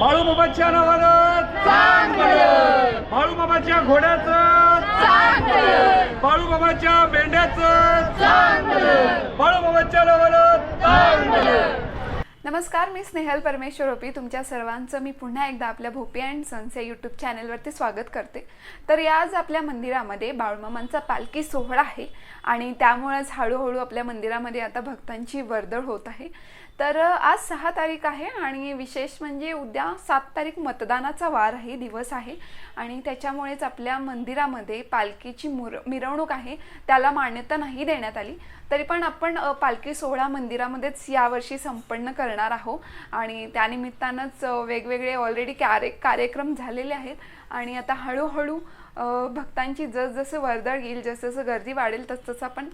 बाळूबाबाच्या नावानं. बाळूबाबाच्या घोड्याचं. बाळूबाबाच्या मेंढ्याचं. बाळूबाबाच्या नावानं. नमस्कार मी स्नेहल परमेश्वर ओपी. तुमच्या सर्वांचं मी पुन्हा एकदा आपल्या भोपी अँड सन्स या यूट्यूब चॅनलवरती स्वागत करते. तर आज आपल्या मंदिरामध्ये बाळमामांचा पालखी सोहळा आहे आणि त्यामुळेच हळूहळू आपल्या मंदिरामध्ये आता भक्तांची वर्दळ होत आहे. तर आज सहा तारीख आहे आणि विशेष म्हणजे उद्या सात तारीख मतदानाचा वार आहे दिवस आहे आणि त्याच्यामुळेच आपल्या मंदिरामध्ये पालखीची मुर मिरवणूक आहे. त्याला मान्यता नाही देण्यात आली. तरी पण आपण पालखी सोहळा मंदिरामध्येच यावर्षी संपन्न करणार आहोत. आणि त्यानिमित्तानंच वेगवेगळे ऑलरेडी कार्य कार्यक्रम झालेले आहेत. आणि आता हळूहळू भक्तांची जसजसं वर्दळ येईल जसजसं गर्दी वाढेल तसतसं आपण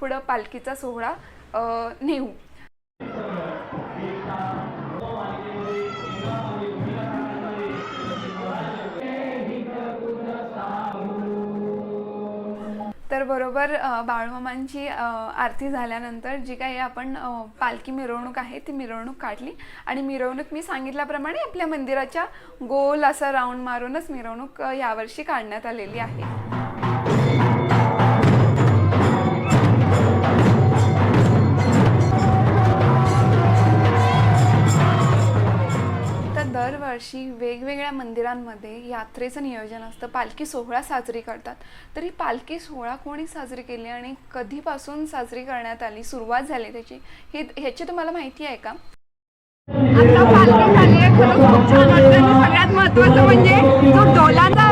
पुढं पालखीचा सोहळा नेऊ. तर बरोबर बाळमामांची बाळूमामांची आरती झाल्यानंतर जी काही आपण पालखी मिरवणूक आहे ती मिरवणूक काढली. आणि मिरवणूक मी सांगितल्याप्रमाणे आपल्या मंदिराच्या गोल असा राऊंड मारूनच मिरवणूक यावर्षी काढण्यात आलेली आहे. दरवर्षी वेगवेगळ्या मंदिरांमध्ये यात्रेचं नियोजन असतं. पालखी सोहळा साजरी करतात. तर ही पालखी सोहळा कोणी साजरी केली आणि कधीपासून साजरी करण्यात आली सुरुवात झाली त्याची हे ह्याची तुम्हाला माहिती आहे का? आता पालखी झाली आहे. खरंच खूप छान वाटतं सगळ्यात महत्त्वाचं म्हणजे जो डोलाचा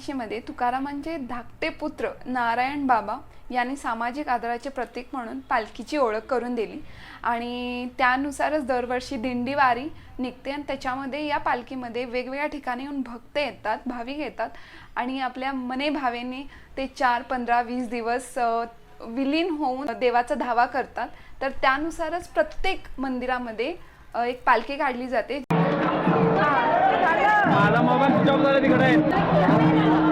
सोळाशे तुकारामांचे धाकटे पुत्र नारायण बाबा यांनी सामाजिक आदराचे प्रतीक म्हणून पालखीची ओळख करून दिली. आणि त्यानुसारच दरवर्षी दिंडी वारी निघते आणि त्याच्यामध्ये या पालखीमध्ये वेगवेगळ्या ठिकाणी येऊन भक्त येतात भाविक येतात. आणि आपल्या मने भावेने ते चार पंधरा वीस दिवस विलीन होऊन देवाचा धावा करतात. तर त्यानुसारच प्रत्येक मंदिरामध्ये एक पालखी काढली जाते Alam mo ba si Job na naligarin?